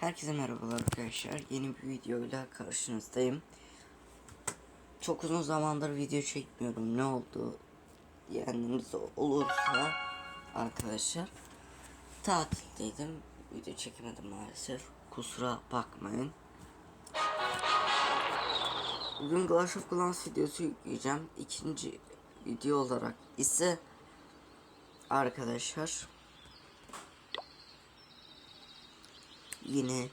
Herkese merhabalar arkadaşlar. Yeni bir videoyla karşınızdayım. Çok uzun zamandır video çekmiyorum. Ne oldu? Yeniniz olursa arkadaşlar tatildeydim. Video çekemedim maalesef. Kusura bakmayın. Bugün Clash of Clans videosu yükleyeceğim. İkinci video olarak ise arkadaşlar yine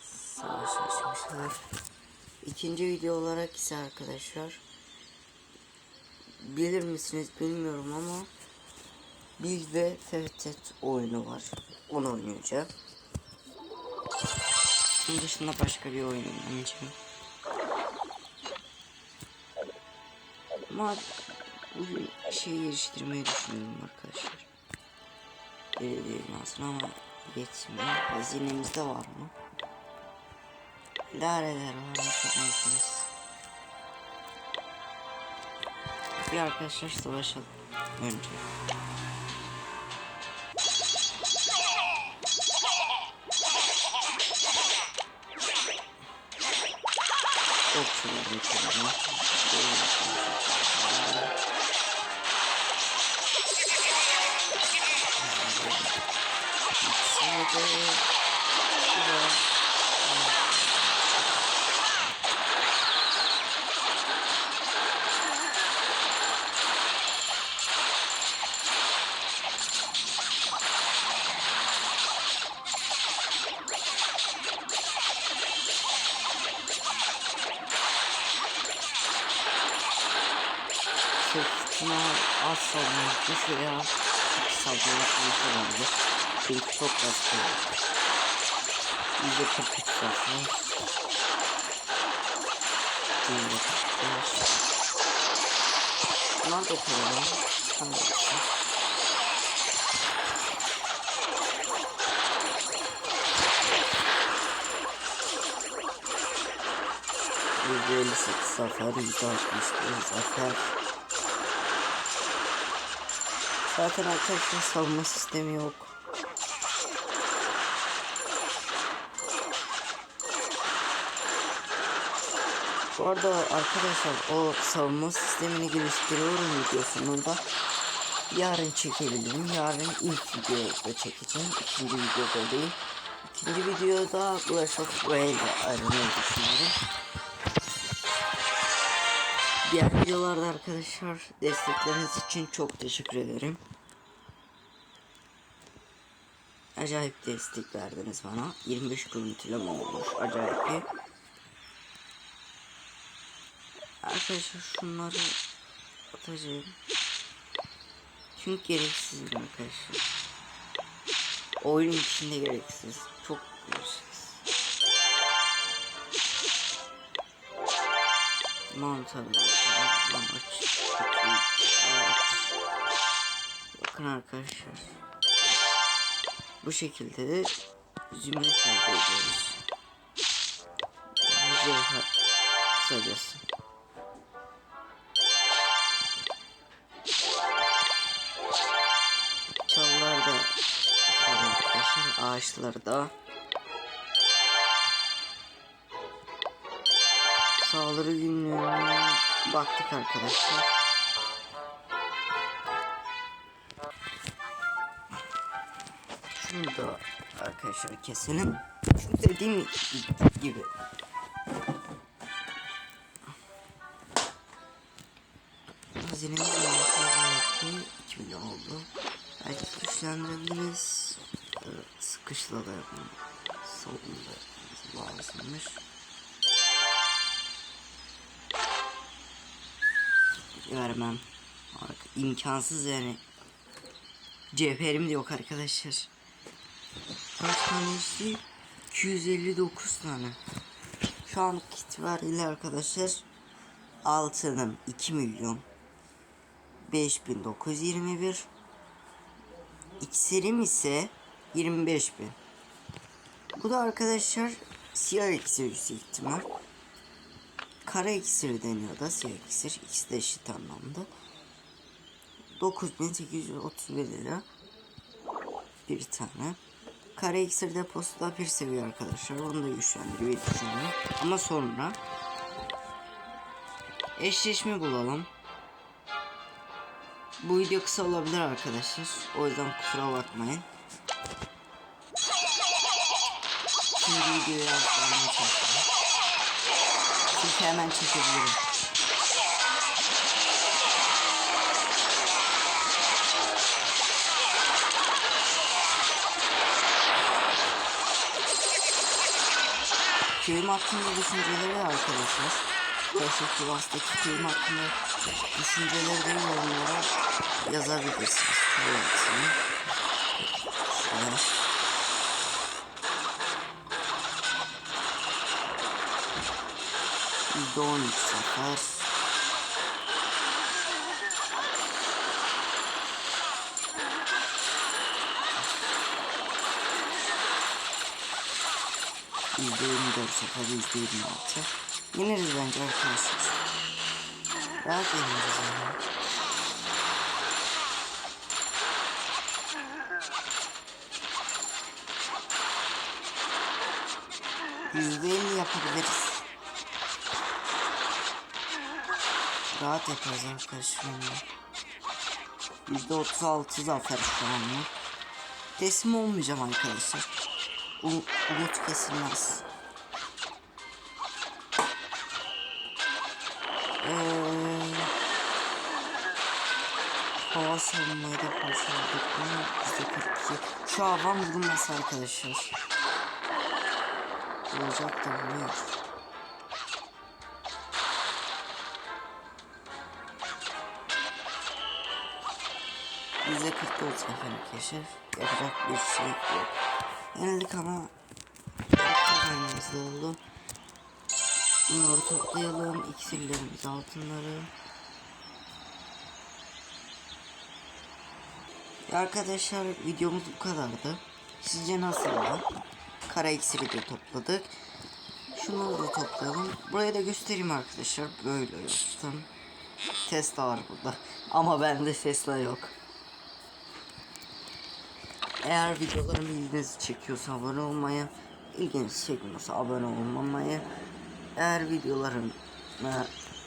savaş açmışlar. İkinci video olarak ise arkadaşlar bilir misiniz bilmiyorum ama Bil ve Fevtet oyunu var. Onu oynayacağım. Bunun dışında başka bir oyun oynayacağım. Ama bugün şey geliştirmeyi düşünüyorum arkadaşlar. Belediye binasını ama yetmiyor. Hazinemizde var mı? Lareler var mı? Bakınız. Bir arkadaşlar savaşalım önce. Okçuları yapalım. Sadece Sırtına az savunmuş veya savunmuş olabilir. Çünkü çok kaldı. Yüzde 43 zaten. Yüzde 45. Bunlar da koyalım. Tamam. Yüzde 58 zafer, yüzde 61 zafer. Zaten arkadaşlar savunma sistemi yok. Bu arada arkadaşlar o savunma sistemini geliştiriyorum videosunu da yarın çekebilirim. Yarın ilk videoda çekeceğim. İkinci videoda değil. İkinci videoda Clash of Royale ayrılmayı düşünüyorum. Diğer videolarda arkadaşlar destekleriniz için çok teşekkür ederim. Acayip destek verdiniz bana. 25 görüntüleme olmuş. Acayip bir. Arkadaşlar şunları atacağım. Çünkü gereksiz arkadaşlar. Oyun içinde gereksiz. Çok gereksiz. Mantar amaç Bakın arkadaşlar. Bu şekilde de zümrüt elde ediyoruz. Cevher kısacası. Arkadaşlar ağaçları da Saldırı günlüğüne baktık arkadaşlar. Şunu da arkadaşlar keselim. Şu dediğim gibi. Hazinemiz var. 2 milyon oldu. Belki güçlendirebiliriz. Sıkışla da yapmam. Savunma da lazımmış. vermem. İmkansız yani. Cevherim yok arkadaşlar. Kaç tanesi? 259 tane. Şu an itibariyle arkadaşlar altının 2 milyon 5921 İksirim ise 25 bin. Bu da arkadaşlar siyah iksir yüksek ihtimal. Kara iksir deniyor da siyah iksir. İkisi de eşit anlamda. 9831 lira bir tane. Kare iksir deposu da bir seviye arkadaşlar. Onu da güçlendiriyor düşünüyorum. Ama sonra eşleşme bulalım. Bu video kısa olabilir arkadaşlar. O yüzden kusura bakmayın. Şimdi videoyu yapmaya çalışacağım. Çünkü hemen çekebilirim. Film hakkında düşünceleri arkadaşlar. Perfect Glass'taki film hakkında düşünceleri yorumlara yazabilirsiniz. Evet. %12 sefer %24 sefer %26 Yeniriz bence arkadaşlar. Rahat yeniriz yani. Yüzde elli yapabiliriz. Rahat yaparız arkadaşlar. Yüzde otuz altı zafer şu anda. Teslim olmayacağım arkadaşlar. U umut kesilmez. Eee hava savunmayı da ama yüzde 42. Şu havan vurulması arkadaşlar. Da vuruyor. Yüzde 44 efendim keşif. Yapacak bir şey yok. Yenildik ama çok kazanımız oldu. Bunları toplayalım. İksirlerimiz altınları. Arkadaşlar videomuz bu kadardı. Sizce nasıldı? Kara iksiri de topladık. Şunları da toplayalım. Buraya da göstereyim arkadaşlar. Böyle yaptım. Tesla var burada. Ama bende Tesla yok. Eğer videolarım ilginizi çekiyorsa abone olmayı, ilginizi çekmiyorsa abone olmamayı, eğer videolarım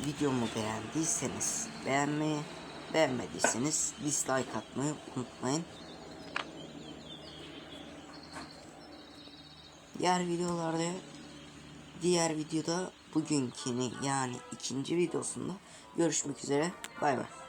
videomu beğendiyseniz beğenmeyi, beğenmediyseniz dislike atmayı unutmayın. Diğer videolarda diğer videoda bugünkini yani ikinci videosunda görüşmek üzere. Bay bay.